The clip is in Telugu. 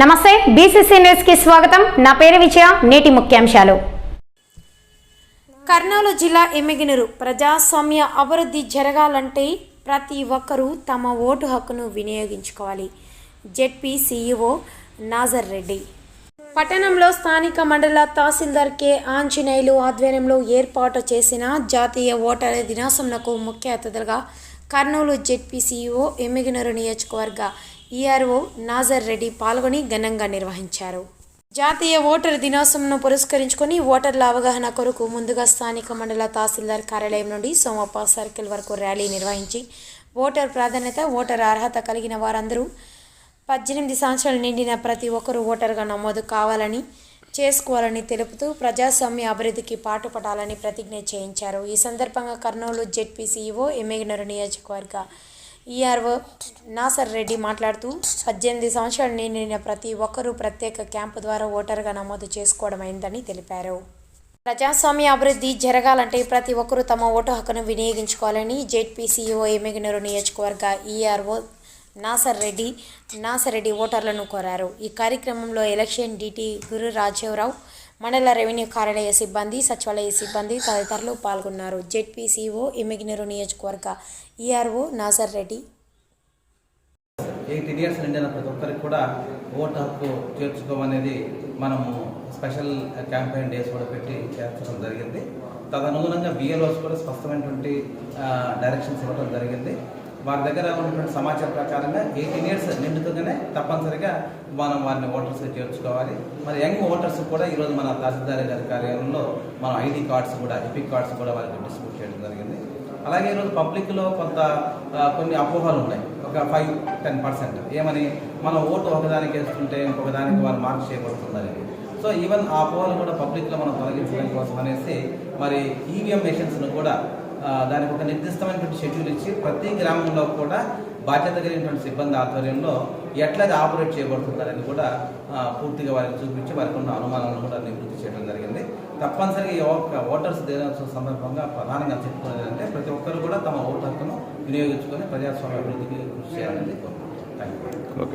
నమస్తే బీసీసీ న్యూస్కి స్వాగతం. నా పేరు విజయ నేటి ముఖ్యాంశాలు. కర్నూలు జిల్లా ఎమ్మిగినరు ప్రజాస్వామ్య అభివృద్ధి జరగాలంటే ప్రతి ఒక్కరూ తమ ఓటు హక్కును వినియోగించుకోవాలి. ZP CEO Nazar Reddy. పట్టణంలో స్థానిక మండల తహసీల్దార్ కె ఆంజనేయులు ఆధ్వర్యంలో ఏర్పాటు చేసిన జాతీయ ఓటర్ల దినోత్సవంకు ముఖ్య అతిథులుగా కర్నూలు జెడ్పీ సీఈఓ ఎమ్మిగినరు నియోజకవర్గ ఈఆర్ఓ నాజర్ రెడ్డి పాల్గొని ఘనంగా నిర్వహించారు. జాతీయ ఓటర్ దినోత్సవంను పురస్కరించుకొని ఓటర్ల అవగాహన కొరకు ముందుగా స్థానిక మండల తహసీల్దార్ కార్యాలయం నుండి సోమప్ప సర్కిల్ వరకు ర్యాలీ నిర్వహించి ఓటర్ ప్రాధాన్యత ఓటర్ అర్హత కలిగిన వారందరూ పద్దెనిమిది సంవత్సరాలు నిండిన ప్రతి ఒక్కరూ ఓటర్గా నమోదు కావాలని చేసుకోవాలని తెలుపుతూ ప్రజాస్వామ్య అభివృద్ధికి పాటుపడాలని ప్రతిజ్ఞ చేయించారు. ఈ సందర్భంగా కర్నూలు జెడ్పీసీఈఓ సీఈఓ నియోజకవర్గ ఈఆర్ఓ నాసర్ రెడ్డి మాట్లాడుతూ పద్దెనిమిది సంవత్సరాలు నిండిన ప్రతి ఒక్కరూ ప్రత్యేక క్యాంపు ద్వారా ఓటర్గా నమోదు చేసుకోవడమైందని తెలిపారు. ప్రజాస్వామ్య అభివృద్ధి జరగాలంటే ప్రతి ఒక్కరూ తమ ఓటు హక్కును వినియోగించుకోవాలని జెడ్పీసీఓ సీఈఓ నియోజకవర్గ ఈఆర్ఓ నాసర్ రెడ్డి నాసర్ రెడ్డి ఓటర్లను కోరారు. ఈ కార్యక్రమంలో ఎలక్షన్ డీటీ గురు రాజీవరావు మండల రెవెన్యూ కార్యాలయ సిబ్బంది సచివాలయ సిబ్బంది తదితరులు పాల్గొన్నారు. జెడ్పీసీఓ సీఈఓ నియోజకవర్గ ERO Nasar Reddy. Eight years నుండి ప్రతి ఒక్కరికి కూడా ఓటు హక్కు చేర్చుకోమనేది మనము స్పెషల్ క్యాంపెయిన్ డేస్ కూడా పెట్టి చేర్చడం జరిగింది. తదనుగుణంగా బిఎల్ఓస్ కూడా స్పష్టమైనటువంటి డైరెక్షన్స్ ఇవ్వడం జరిగింది. వారి దగ్గర ఉన్నటువంటి సమాచారం ప్రకారంగా ఎయిటీన్ ఇయర్స్ నిండుతుందనే తప్పనిసరిగా మనం వారిని ఓటర్స్ చేర్చుకోవాలి. మరి యంగ్ ఓటర్స్ కూడా ఈరోజు మన తహసీల్దార్ గారి కార్యాలయంలో మనం ఐడి కార్డ్స్ కూడా ఎపిక్ కార్డ్స్ కూడా వారికి డిస్ట్రిబ్యూట్ చేయడం జరిగింది. అలాగే ఈరోజు పబ్లిక్లో కొంత కొన్ని అపోహలు ఉన్నాయి. ఒక ఫైవ్ టెన్ పర్సెంట్ ఏమని మనం ఓటు ఒకదానికి వేస్తుంటే ఇంకొకదానికి వాళ్ళు మార్క్ చేయబడుతుందని సో ఈవెన్ ఆ అపోహలు కూడా పబ్లిక్లో మనం తొలగించడం కోసం అనేసి మరి ఈవీఎం మెషిన్స్ను కూడా దానికి ఒక నిర్దిష్టమైనటువంటి షెడ్యూల్ ఇచ్చి ప్రతి గ్రామంలో కూడా బాధ్యత కలిగినటువంటి సిబ్బంది ఆధ్వర్యంలో ఎట్లా ఆపరేట్ చేయబడుతున్నారని కూడా పూర్తిగా వారికి చూపించి వారికి ఉన్న అనుమానాలను కూడా నివృత్తి చేయడం జరిగింది. తప్పనిసరిగా ఈ ఓటర్స్ దినోత్సవం సందర్భంగా ప్రధానంగా చెప్పుకునేది అంటే ప్రతి ఒక్కరు కూడా తమ ఓటు హక్కును వినియోగించుకొని ప్రజాస్వామ్య అభివృద్ధికి కృషి చేయాలని కోరుకుంటున్నాను థ్యాంక్ యూ